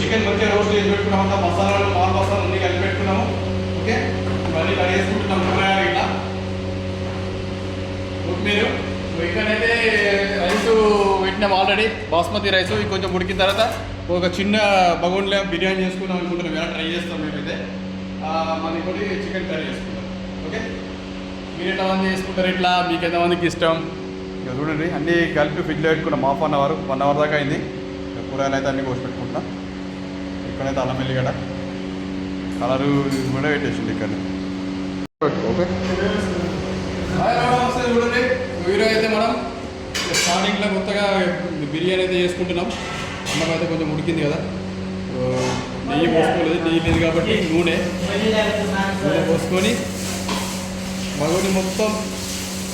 Chicken మంచిగా roast చేసి పెట్టుకున్నాం అంతా మసాలాలు మాల్ మసాలాలు అన్ని కలిపి పెట్టుకున్నాము. ఓకే మళ్ళీ కట్ చేసుకుంటున్నాం కూరగాయలు ఇట్లా. మీరు ఇక్కడైతే రైస్ పెట్టినాం ఆల్రెడీ బాస్మతి రైస్. ఇది కొంచెం ఉడికిన తర్వాత ఒక చిన్న బగోన్లో బిర్యానీ చేసుకుందాం అనుకుంటున్నాం. ఎలా ట్రై చేస్తాం మేమైతే. మన ఇంకోటి చికెన్ కర్రీ చేసుకుంటాం ఓకే మీరు ఎంతమంది చేసుకుంటారు ఇట్లా? మీకు ఎంతమందికి ఇష్టం? ఇక చూడండి. అన్నీ కలిపి ఫ్రిడ్జ్లో పెట్టుకున్నాం. Half an hour one hour దాకా అయింది. కూరగాయలు అయితే అన్నీ కోసి పెట్టుకుంటున్నాం. ఇక్కడైతే అల్లం వెల్లిగడ్డ కలరు కూడా పెట్టేసింది ఇక్కడ. ఓకే. చూడండి. వీడియో అయితే మనం స్టార్టింగ్లో కొత్తగా బిర్యానీ అయితే చేసుకుంటున్నాం. అన్నం అయితే కొంచెం ఉడికింది కదా. నెయ్యి పోసుకోలేదు నెయ్యి లేదు కాబట్టి నూనె. నూనె పోసుకొని మగని మొత్తం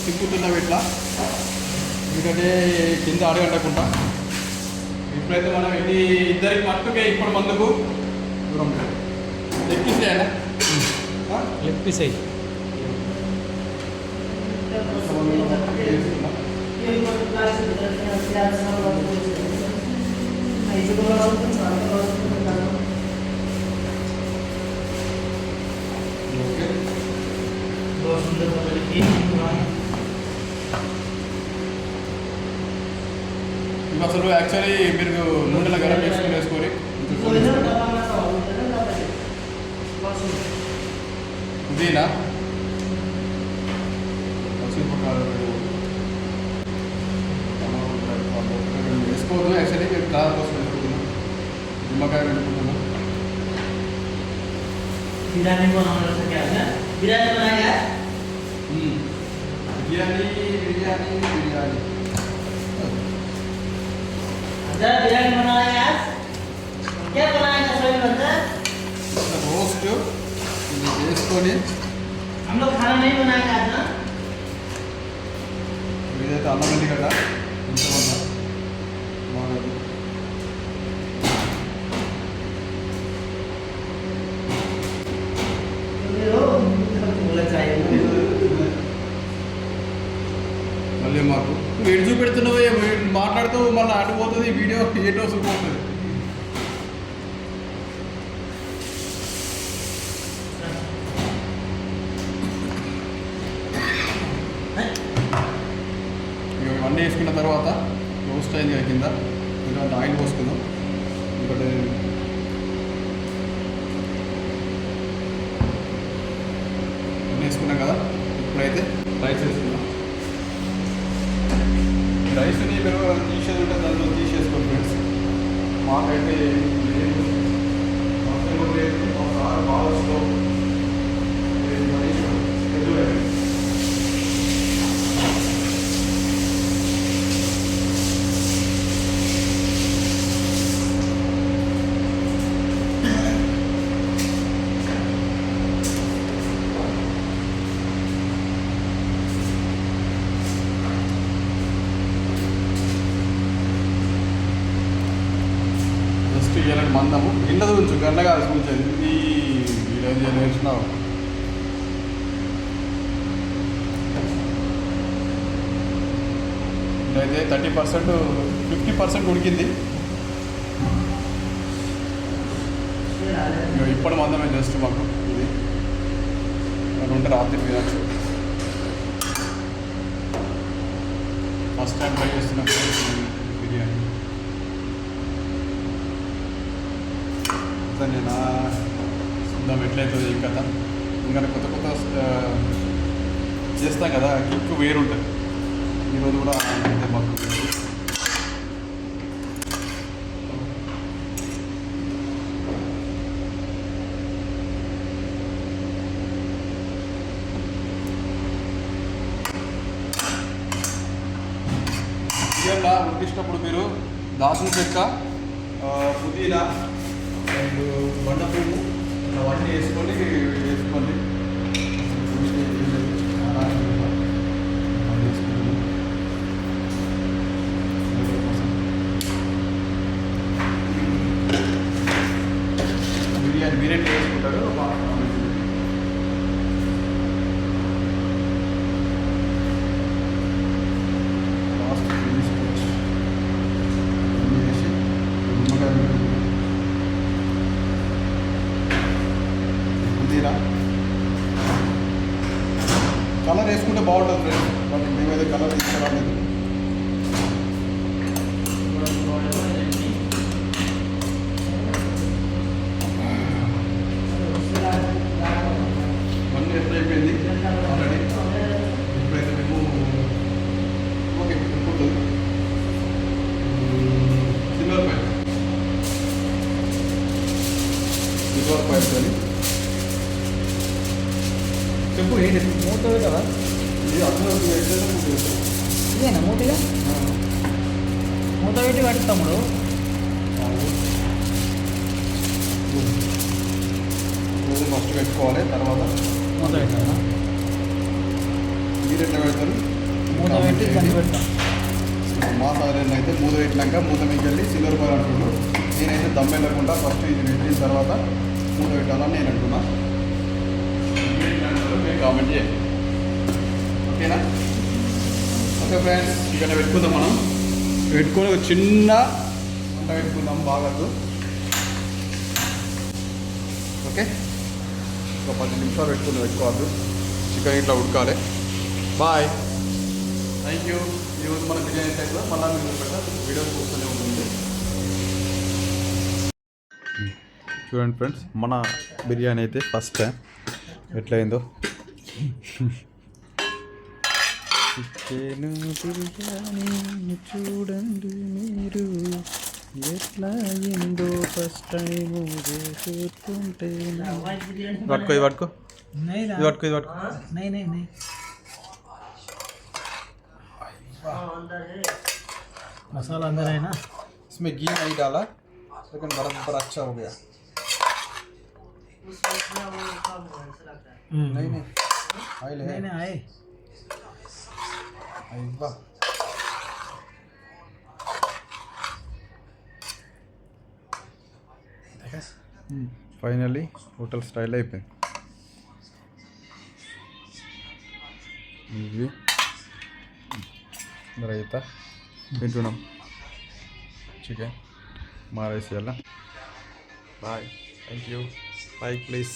తిప్పుతున్నాం ఇట్లా ఎందుకంటే కింద అడగంటకుండా ఇప్పుడైతే మనం ఇది ఇద్దరికి మట్టుకే ఇప్పుడు మందుకు దూరం లెగ్ పీస్ అయ్యి ఇవి అసలు యాక్చువల్లీ మీరు నూనెలో గరం వేసుకుని వేసుకొని ఇదేనా వేసుకోవద్దు యాక్చువల్లీ మీరు కారం కోసం వేసుకుంటున్నాం నిమ్మకాయ పెట్టుకుంటున్నాం బిర్యానీ బిర్యానీ బిర్యానీ బిర్యానీ బిర్యానీ जरा बिरयानी बनाएगा आज क्या बनाएगा सभी बंदा రోస్ట్ ఇది వేసుకొని हम लोग खाना नहीं बनाएगा आज ना ఇదైతే అన్నం వెల్లిగడ్డ ఇంతమన్నా బాగుంది बोला चाहिए మళ్ళీ మాకు నువ్వు ఎటు చూపెడుతున్నావు ఏమో, మాట్లాడుతూ మళ్ళీ అడిపోతుంది వీడియో ఎటో పోతుంది? ఇక ఇవన్నీ వేసుకున్న తర్వాత రోస్ట్ అయింది కింద ఎందుకంటే ఆయిల్ పోసుకుందాం. ఇంకోటి అన్నీ వేసుకున్నాం కదా ఇప్పుడైతే రైస్ వేసుకుందాం. రైస్ని మీరు తీసేది ఉంటే దాంట్లో తీసేసుకోండి ఫ్రెండ్స్ మాకైతే లేదు మొత్తం కూడా లేదు ఒకసారి బాల్స్లో జస్ట్ ఇవ్వాలని మందము గిన్నె ఉంచు గండగా కాదు ఇది ఈరోజు నేర్చున్నావు ఇదైతే థర్టీ పర్సెంట్ ఫిఫ్టీ పర్సెంట్ ఉడికింది. ఇప్పుడు మందమే జస్ట్ మాకు ఇది. ఉంటే రాత్రి తినచ్చు. ఫస్ట్ టైం ట్రై చేస్తున్నాం బిర్యానీ అదే నేను చూద్దాం ఎట్లయితుంది ఈ కథ. ఇంకా కొత్త కొత్త చేస్తాం కదా కిక్ వేరుంటుంది. ఈరోజు కూడా మాకు. బియ్యంగా మీరు దాచిన చెక్క పుదీనా అండ్ బండ పువ్వు. అవన్నీ వేసుకొని వేసుకోండి. బిర్యానీ బిర్యానీ వేసుకుంటారు బాగుంటుంది ఫ్రెండ్స్. బట్ మేమైతే కలర్ తీసుకురాలేదు. వన్ ఎట్లా అయిపోయింది? ఆల్రెడీ ఇప్పుడైతే మేము ఓకే ఇప్పుడు సిల్వర్ పాయింట్ సిల్వర్ పాయింట్ అని. చెప్పు ఏంటి? మూత కదా? ఇదేనా మూతగా? ఆ. మూత పెట్టి పట్టి తమ్ముడు. ఫస్ట్ పెట్టుకోవాలి తర్వాత మూత పెట్టాలా? మీరు ఎట్లా పెడతారు? మూత పెట్టి దాన్ని పెడతాం మా సార్ అయితే మూత పెట్టినాక మూత మీకు వెళ్ళి సిల్వర్ బార్ అంటుండ్రు నేనైతే దమ్ వెళ్ళకుండా ఫస్ట్ ఇది పెట్టిన తర్వాత మూత పెట్టాలని నేను అంటున్నా. కామెంట్ చేయండి. ఓకేనా? ఓకే ఫ్రెండ్స్ ఇక్కడ పెట్టుకుందాం మనం. పెట్టుకొని ఒక చిన్న వంట పెట్టుకుందాం బాగా ఓకే? ఒక పది నిమిషాలు పెట్టుకుని పెట్టుకోవద్దు. చికెన్ ఇట్లా ఉడకాలి. బాయ్. థ్యాంక్ యూ ఈరోజు మన బిర్యానీ టైప్లో మళ్ళీ మీరు వీడియో చూస్తూనే ఉంటుంది చూడండి ఫ్రెండ్స్ మన బిర్యానీ అయితే ఫస్ట్ టైం. ఎట్లయిందో? చికెన్ బిర్యానీ చూడండి మీరు ఎట్లా అయిందో ఫస్ట్ టైం చూస్తుంటే व्हाइट बिरयानी పట్టుకో ఇది పట్టుకో नहीं ఇది పట్టుకో ఇది పట్టుకో नहीं नहीं नहीं हाँ, अंदर है मसाला अंदर है ना इसमें घी नहीं डाला लेकिन बराबर अच्छा हो गया उसमें इतना वो कम है ऐसा लगता है नहीं नहीं ऑयल है नहीं नहीं आए అయ్యా ఫైనల్లీ హోటల్ స్టైల్ అయిపోయింది. ఇవి రైతా తింటున్నాం చికెన్ మా రైస్ ఎలా bye thank you like please